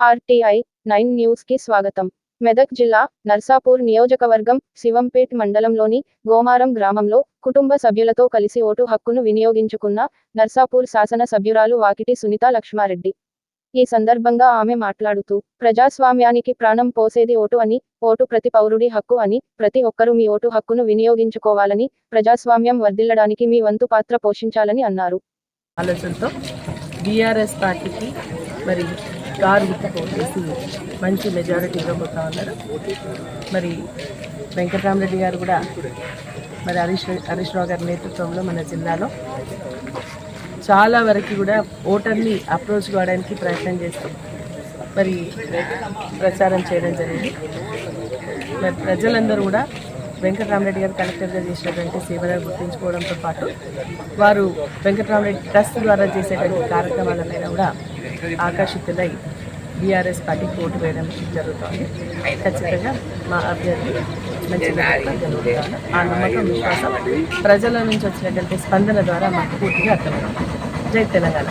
RTI nine న్యూస్కి స్వాగతం. మెదక్ జిల్లా నర్సాపూర్ నియోజకవర్గం శివంపేట్ మండలంలోని గోమారం గ్రామంలో కుటుంబ సభ్యులతో కలిసి ఓటు హక్కును వినియోగించుకున్న నర్సాపూర్ శాసన సభ్యురాలు వాకిటి సునీత లక్ష్మారెడ్డి. ఈ సందర్భంగా ఆమె మాట్లాడుతూ ప్రజాస్వామ్యానికి ప్రాణం పోసేది ఓటు అని ఓటు ప్రతి పౌరుడి హక్కు అని ప్రతి ఒక్కరూ మీ ఓటు హక్కును వినియోగించుకోవాలని ప్రజాస్వామ్యం వర్ధిల్లడానికి మీ వంతు పాత్ర పోషించాలని అన్నారు. ఆలోచనతో బీఆర్ఎస్ పార్టీకి మరి కారు గుర్తుకు మంచి మెజారిటీ ఇవ్వబోతా ఉన్నారు. మరి వెంకటరామరెడ్డి గారు కూడా మరి హరీష్ హరీష్ రావు గారి నేతృత్వంలో మన జిల్లాలో చాలా వరకు కూడా ఓటర్ని అప్రోచ్ కావడానికి ప్రయత్నం చేస్తాం మరి ప్రచారం చేయడం జరిగింది. మరి ప్రజలందరూ కూడా వెంకటరామరెడ్డి గారు కలెక్టర్గా చేసినటువంటి సేవలను గుర్తించుకోవడంతో పాటు వారు వెంకటరామరెడ్డి ట్రస్ట్ ద్వారా చేసేటువంటి కార్యక్రమాలపైన కూడా ఆకర్షితులై బీఆర్ఎస్ పార్టీకి ఓటు వేయడం జరుగుతోంది. ఖచ్చితంగా మా అభ్యర్థి మంచిగా ఆ నమ్మకం విశ్వాసం ప్రజల నుంచి వచ్చినటువంటి స్పందన ద్వారా మాకు పూర్తిగా అర్థమవుతుంది. జై తెలంగాణ.